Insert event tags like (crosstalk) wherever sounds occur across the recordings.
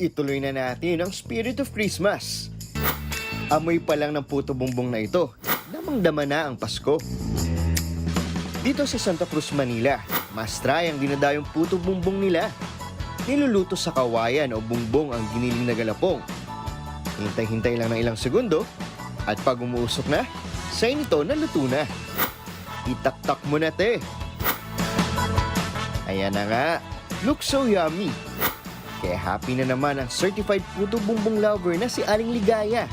ituloy na natin ang Spirit of Christmas. Amoy pa lang ng puto bumbong na ito, damang-dama na ang Pasko. Dito sa Santa Cruz, Manila, mas try ang dinadayong puto bumbong nila. Niluluto sa kawayan o bumbong ang giniling na galapong. Hintay-hintay lang ng ilang segundo at pag umuusok na, say nito na luto na. Itaktak mo na te. Ayan na nga, look so yummy. Kaya happy na naman ang certified puto bumbong lover na si Aling Ligaya.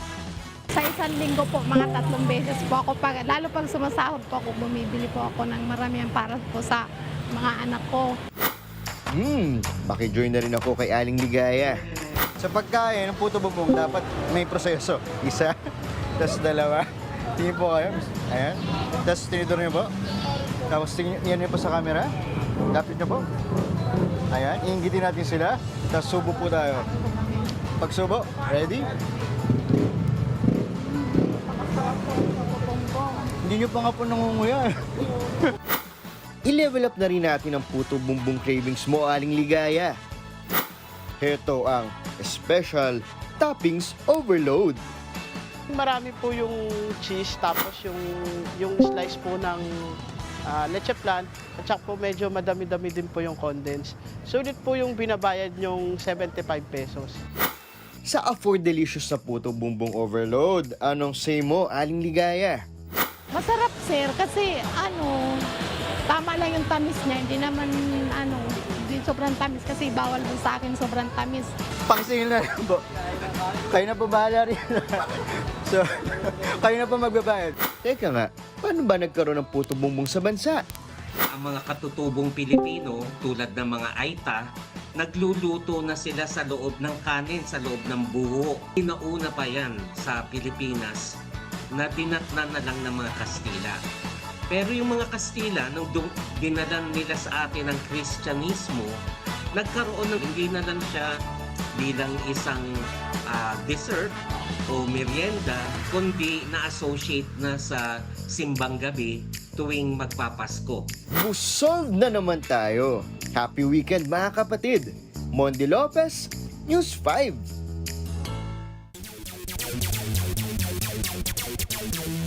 Sa isang linggo po, mga tatlong beses po ako, pag, lalo pag sumasahod po ako, bumibili po ako ng maramihan para po sa mga anak ko. Hmm, makijoin na rin ako kay Aling Ligaya. Sa pagkain ng puto bumbong, dapat may proseso. Isa, (laughs) tapos dalawa. Tingin po kayo. Ayan. Tapos tinidor niyo po. Tapos tingin niyo po sa camera. Lapit niyo po. Ayan, iingitin natin sila. Tapos subo po tayo. Pag subo, ready? Hindi niyo pa nga po nangunguya. (laughs) I-level up na rin natin ang puto bumbong cravings mo, Aling Ligaya. Heto ang special toppings overload. Marami po yung cheese tapos yung yung slice po ng ah, leche flan at saka po medyo madami-dami din po yung condense. Sulit po yung binabayad yung 75 pesos. Sa Afford Delicious na puto bumbong overload, anong say mo, Aling Ligaya? Masarap, sir, kasi ano, tama lang yung tamis niya. Hindi naman, ano, hindi sobrang tamis kasi bawal din sa akin sobrang tamis. Pangsingil na lang po. Kayo na po bahala rin. (laughs) so, (laughs) kayo na po magbabayad. Teka nga, paano ba nagkaroon ng puto bumbong sa bansa? ang mga katutubong Pilipino tulad ng mga Aita, nagluluto na sila sa loob ng kanin, sa loob ng buho. Inauna pa yan sa Pilipinas na dinatnan na lang ng mga Kastila. Pero yung mga Kastila, nung dinalan nila sa atin ang Kristyanismo, nagkaroon ng hindi na lang siya bilang isang ah, dessert o merienda, kundi na-associate na sa simbang gabi tuwing magpapasko. Busog na naman tayo. Happy weekend mga kapatid. Mondi Lopez, News 5.